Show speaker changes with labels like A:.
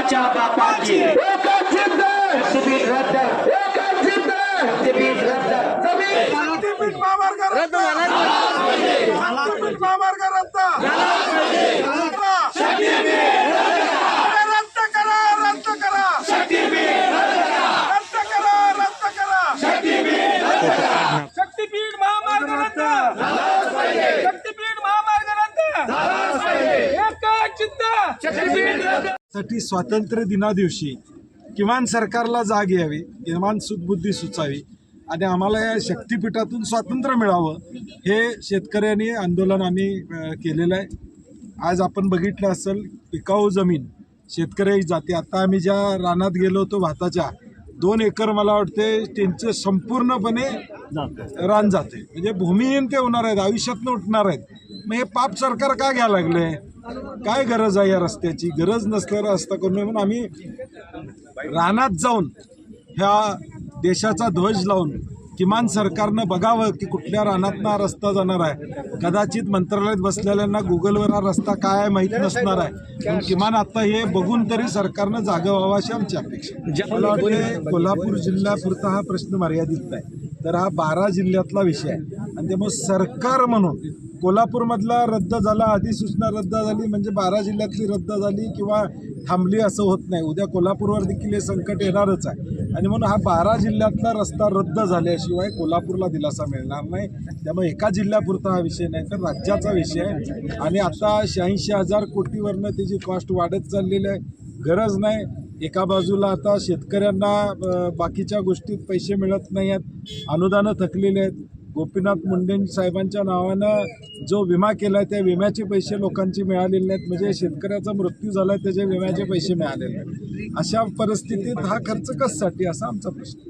A: कुणाच्या बापाची. शक्तीपीठ रद्द. शक्तीपीठ रद्द.
B: शक्तीपीठ महामार्ग रद्द. रद्द. शक्तीपीठ महामार्ग रद्द. शक्तीपीठ महामार्ग रद्द. एकच चित्त शक्तीपीठ रद्द.
C: साठी स्वातंत्र्य दिना दिवशी किमान सरकारला जाग यावी किमान सुदबुद्धी सुचावी आणि आम्हाला या शक्तिपीठातून स्वातंत्र्य मिळावं हे शेतकऱ्यांनी आंदोलन आम्ही केलेलं आहे. आज आपण बघितलं असेल पिकाऊ जमीन शेतकरी जाते. आता आम्ही ज्या रानात गेलो होतो भाताच्या दोन एकर मला वाटते त्यांचं संपूर्णपणे रान जाते म्हणजे भूमिहीन ते होणार आहेत आयुष्यातनं उठणार आहेत. मग हे पाप सरकार का घ्यायला लागले? काय गरज आहे या रस्त्याची? गरज नसल्यावर रस्ता करून म्हणून आम्ही रानात जाऊन ह्या देशाचा ध्वज लावून किमान सरकारनं बघावं की कुठल्या रानातनं हा रस्ता जाणार आहे. कदाचित मंत्रालयात बसलेल्यांना गुगलवर हा रस्ता काय आहे माहीत नसणार आहे. पण किमान आता हे बघून तरी सरकारनं जागं व्हावं अशी आमची अपेक्षा. मला वाटते कोल्हापूर जिल्ह्यापुरता हा प्रश्न मर्यादित नाही. तर हा बारा जिल्ह्यातला विषय आहे. आणि त्यामुळे सरकार म्हणून कोल्हापूरमधला रद्द झाला अधिसूचना रद्द झाली म्हणजे बारा जिल्ह्यातली रद्द झाली किंवा थांबली असं होत नाही. उद्या कोल्हापूरवर देखील हे संकट येणारच आहे. आणि म्हणून हा बारा जिल्ह्यातला रस्ता रद्द झाल्याशिवाय कोल्हापूरला दिलासा मिळणार नाही. त्यामुळे एका जिल्ह्यापुरता हा विषय नाही तर राज्याचा विषय आहे. आणि आता शहाऐंशी हजार कोटीवरनं त्याची कॉस्ट वाढत चाललेली आहे गरज नाही. एका बाजूला आता शेतकऱ्यांना बाकीच्या गोष्टीत पैसे मिळत नाही आहेत अनुदानं थकलेली आहेत. गोपीनाथ मुंडे साहेबांच्या नावानं जो विमा केला आहे त्या विम्याचे पैसे लोकांची मिळालेले नाहीत म्हणजे शेतकऱ्याचा मृत्यू झाला आहे त्याचे विम्याचे पैसे मिळालेले नाहीत अशा परिस्थितीत हा खर्च कशासाठी? असा आमचा प्रश्न